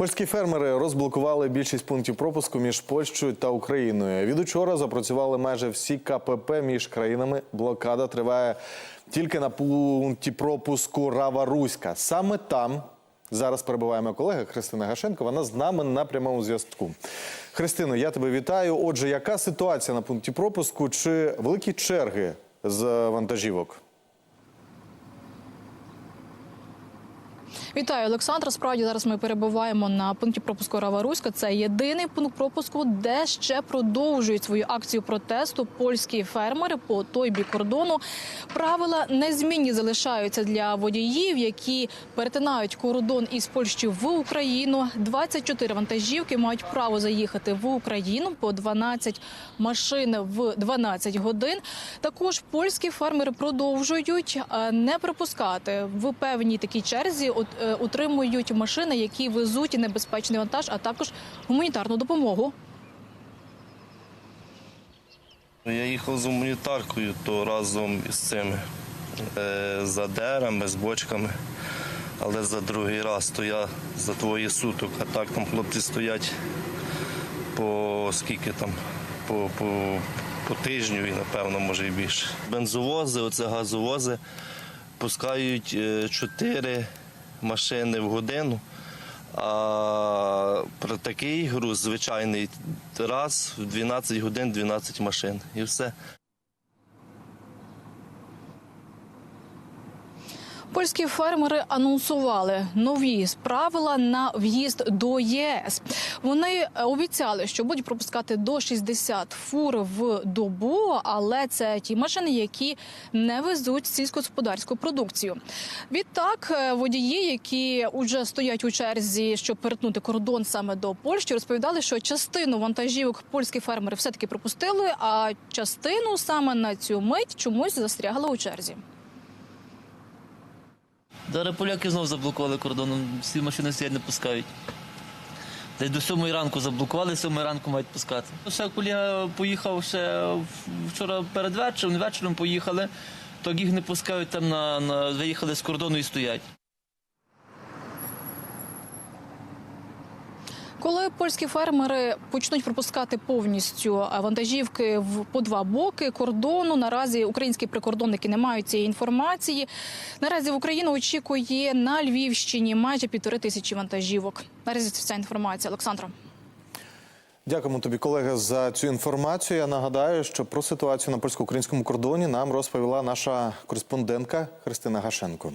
Польські фермери розблокували більшість пунктів пропуску між Польщею та Україною. Від учора запрацювали майже всі КПП між країнами. Блокада триває тільки на пункті пропуску Рава Руська. Саме там зараз перебуває моя колега Христина Гашенко. Вона з нами на прямому зв'язку. Христино, я тебе вітаю. Отже, яка ситуація на пункті пропуску? Чи великі черги з вантажівок? Вітаю, Олександра. Справді зараз ми перебуваємо на пункті пропуску Раваруська. Це єдиний пункт пропуску, де ще продовжують свою акцію протесту польські фермери по той бік кордону. Правила незмінні залишаються для водіїв, які перетинають кордон із Польщі в Україну. 24 вантажівки мають право заїхати в Україну по 12 машин в 12 годин. Також польські фермери продовжують е, не пропускати в певній такій черзі. От утримують машини, які везуть небезпечний вантаж, а також гуманітарну допомогу. Я їхав з гуманітаркою, то разом із цими е, з бочками. Але за другий раз то я за твої суток, а так там хлопці стоять по скільки там, по, по, по тижню і напевно може і більше. Бензовози, оце газовози, пускають е, чотири машини в годину. А про такий груз звичайний раз в 12 годин 12 машин. І все. Польські фермери анонсували нові правила на в'їзд до ЄС. Вони е, обіцяли, що будуть пропускати до 60 фур в добу, але це ті машини, які не везуть сільськогосподарську продукцію. Відтак, е, водії, які вже стоять у черзі, щоб перетнути кордон саме до Польщі, розповідали, що частину вантажівок польські фермери все таки пропустили, а частину саме на цю мить чомусь застрягли у черзі. Зараз поляки знов заблокували кордоном, всі машини стоять, не пускають. Десь до сьомої ранку заблокували, сьомої ранку мають пускати. Ще колега поїхав ще вчора перед вечором, вечором поїхали, то їх не пускають там на, на виїхали з кордону і стоять. Коли польські фермери почнуть пропускати повністю вантажівки в по два боки кордону, наразі українські прикордонники не мають цієї інформації. Наразі в Україну очікує на Львівщині майже півтори тисячі вантажівок. Наразі це вся інформація. Олександра. Дякуємо тобі, колеги, за цю інформацію. Я нагадаю, що про ситуацію на польсько-українському кордоні нам розповіла наша кореспондентка Христина Гашенко.